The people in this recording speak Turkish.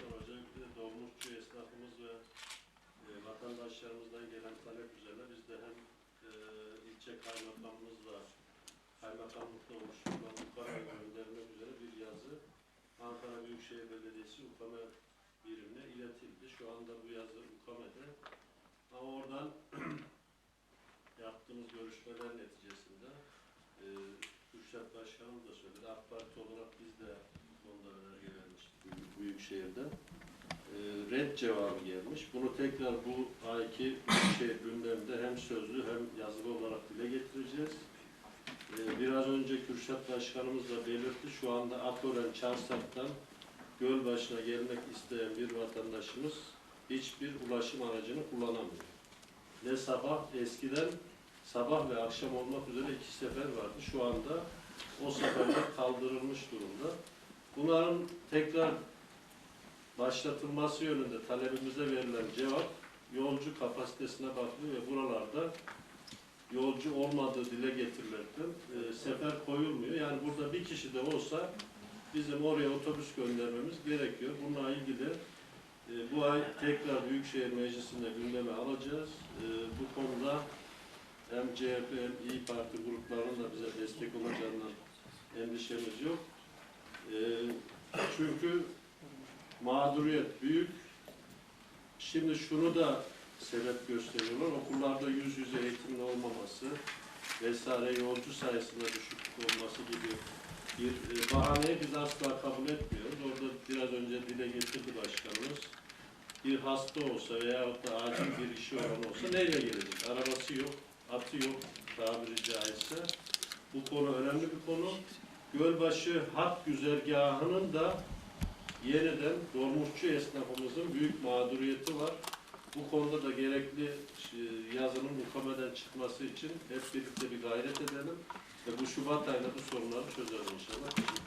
Başkan özellikle dolmuşçu esnafımız ve e, vatandaşlarımızdan gelen talep üzerine biz de hem e, ilçe kaymakamımızla kaymakamlıkta oluşturulan UKAM'a göndermek üzere bir yazı Ankara Büyükşehir Belediyesi UKAM'a birimine iletildi. Şu anda bu yazı UKAM'de. Ama oradan yaptığımız görüşmeler neticesinde e, Kürşat Başkanım da söyledi. AK Parti olarak biz de konuda önerge vermiştik Büyük- Büyükşehir'de. E, red cevabı gelmiş. Bunu tekrar bu ayki Büyükşehir gündemde hem sözlü hem yazılı olarak dile getireceğiz. E, biraz önce Kürşat Başkanımız da belirtti. Şu anda Akoren Çarsak'tan Gölbaşı'na gelmek isteyen bir vatandaşımız hiçbir ulaşım aracını kullanamıyor. Ne sabah, eskiden sabah ve akşam olmak üzere iki sefer vardı. Şu anda o seferler kaldırılmış durumda. Bunların tekrar başlatılması yönünde talebimize verilen cevap yolcu kapasitesine bakılıyor ve buralarda yolcu olmadığı dile getirilirken e, sefer koyulmuyor. Yani burada bir kişi de olsa bizim oraya otobüs göndermemiz gerekiyor. Bununla ilgili e, bu ay tekrar Büyükşehir Meclisi'nde gündeme alacağız. E, bu konuda hem CHP hem İyi Parti gruplarının da bize destek olacağından endişemiz yok. E, çünkü mağduriyet büyük. Şimdi şunu da sebep gösteriyorlar. Okullarda yüz yüze eğitimin olmaması vesaire yolcu sayısında düşüklük olması gibi bir e, bahaneyi biz asla kabul etmiyoruz. Orada biraz önce dile getirdi başkanımız. Bir hasta olsa veyahut da acil bir işi olan olsa neyle gelecek? Arabası yok, atı yok tabiri caizse. Bu konu önemli bir konu. Gölbaşı hat güzergahının da yeniden dolmuşçu esnafımızın büyük mağduriyeti var. Bu konuda da gerekli e, yazının mukameden çıkması için hep birlikte bir gayret edelim ve bu Şubat ayında bu sorunları çözelim inşallah.